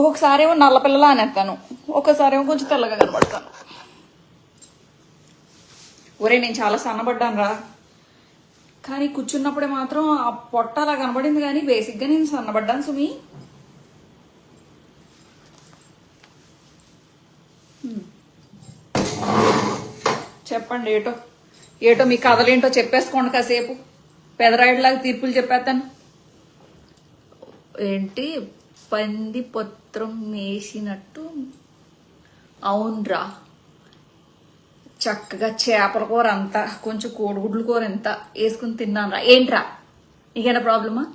ఒక్కొక్కసారి ఏమో నల్ల పిల్లలా అనేస్తాను ఒక్కసారి ఏమో కొంచెం తెల్లగా కనబడతాను. ఒరే నేను చాలా సన్నబడ్డాను రా కానీ కూర్చున్నప్పుడే మాత్రం ఆ పొట్ట అలా కనబడింది కానీ బేసిక్గా నేను సన్నబడ్డాను సుమి. చెప్పండి ఏటో? ఏటో మీ కథలేంటో చెప్పేసుకోండి కాసేపు. పెదరాయిడ్లాగా తీర్పులు చెప్పేస్తాను. ఏంటి? పంది పత్రం వేసినట్టు అవునరా. చక్కగా చేపల కూర అంతా కొంచెం కోడిగుడ్ల కూర ఎంత వేసుకుని తిన్నాను రా ఏంట్రా? నీకేనా ప్రాబ్లమా?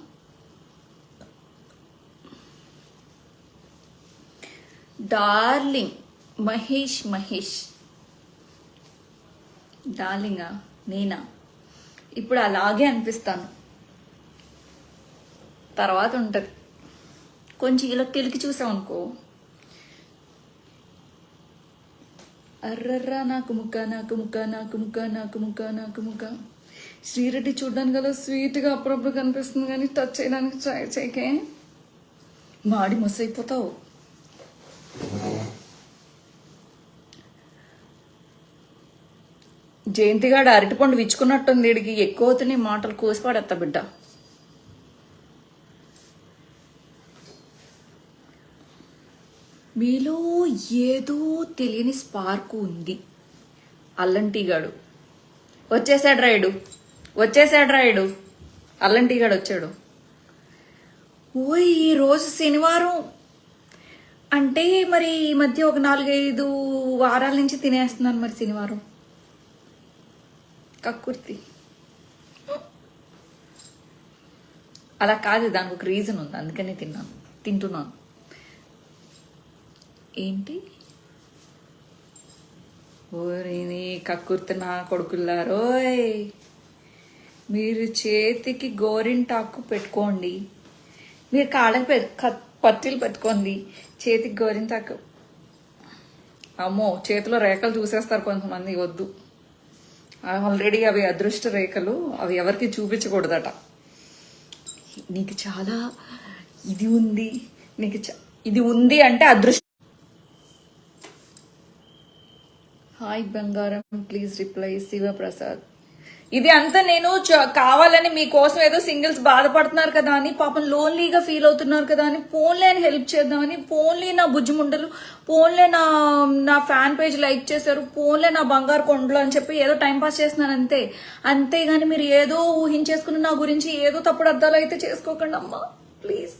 డార్లింగ్ మహేష్ మహేష్. డార్లింగా? నేనా? ఇప్పుడు అలాగే అనిపిస్తాను. తర్వాత ఉంటుంది. కొంచెం ఇలా కెలికి చూసాం అనుకో. అర్రర్రా నాకు ముక్క నాకు ముక్క నాకు ముక్క నాకు ముక్క నాకు ముక్క. శ్రీరెడ్డి చూడడానికి కదా స్వీట్గా అప్పుడప్పుడు కనిపిస్తుంది కానీ టచ్ చేయడానికి ట్రై చేయకే. మాడి మస్ అయిపోతావు జయంతిగాడు అరటిపండు విచ్చుకున్నట్టుంది వీడికి ఎక్కువ అవుతున్నాయి మాటలు కోసిపాడేస్తా బిడ్డ. మీలో ఏదో తెలియని స్పార్క్ ఉంది. అల్లంటీగాడు. వచ్చేసాడు రాయుడు వచ్చేసాడు రాయుడు అల్లంటీగాడు వచ్చాడు. ఓయ్ ఈ రోజు శనివారం. అంటే మరి ఈ మధ్య ఒక నాలుగైదు వారాల నుంచి తినేస్తున్నాను మరి శనివారం. కక్కుర్తి. అలా కాదు దానికి ఒక రీజన్ ఉంది. అందుకనే తిన్నాను. తింటున్నాను. ఏంటి? ఓరిని కక్కుర్తి నా కొడుకుల్లారోయ్ మీరు చేతికి గోరింటాకు పెట్టుకోండి. మీరు కాళ్ళకి పె పట్టీలు పెట్టుకోండి. చేతికి గోరింటాకు. అమ్మో చేతిలో రేఖలు చూసేస్తారు కొంతమంది వద్దు. ఆల్రెడీ అవి అదృష్ట రేఖలు అవి ఎవరికి చూపించకూడదట. నీకు చాలా ఇది ఉంది నీకు ఇది ఉంది అంటే అదృష్ట హాయ్ బంగారం ప్లీజ్ రిప్లై శివప్రసాద్. ఇది అంతా నేను కావాలని మీకోసం ఏదో సింగిల్స్ బాధపడుతున్నారు కదా అని పాపం లోన్లీగా ఫీల్ అవుతున్నారు కదా అని ఫోన్లే అని హెల్ప్ చేద్దామని ఫోన్లే నా బుజ్జిముండలు ఫోన్లే నా నా ఫ్యాన్ పేజ్ లైక్ చేశారు ఫోన్లే నా బంగారు కొండలు అని చెప్పి ఏదో టైం పాస్ చేస్తున్నాను అంతే. అంతేగాని మీరు ఏదో ఊహించేసుకుని నా గురించి ఏదో తప్పుడు అర్థాలు అయితే చేసుకోకండి అమ్మా. ప్లీజ్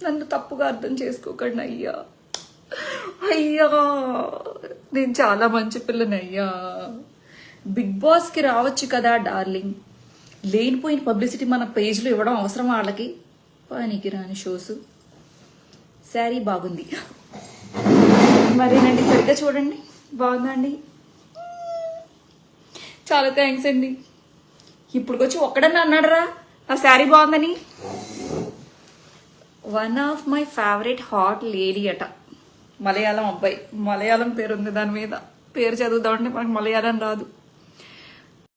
నన్ను తప్పుగా అర్థం చేసుకోకండి అయ్యా. అయ్యా నేను చాలా మంచి పిల్లనయ్యా. బిగ్ బాస్కి రావచ్చు కదా డార్లింగ్. లేనిపోయిన పబ్లిసిటీ మన పేజ్లో ఇవ్వడం అవసరం వాళ్ళకి. పనికి రాని షోస్. శారీ బాగుంది. మరేనండి సరిగ్గా చూడండి. బాగుందండి చాలా థ్యాంక్స్ అండి. ఇప్పుడు వచ్చి ఒక్కడన్నా అన్నాడరా నా శారీ బాగుందని. One of my favourite hot lady అట. మలయాళం అబ్బాయి. మలయాళం పేరు ఉంది దాని మీద. పేరు చదువుదామంటే మనకు మలయాళం రాదు.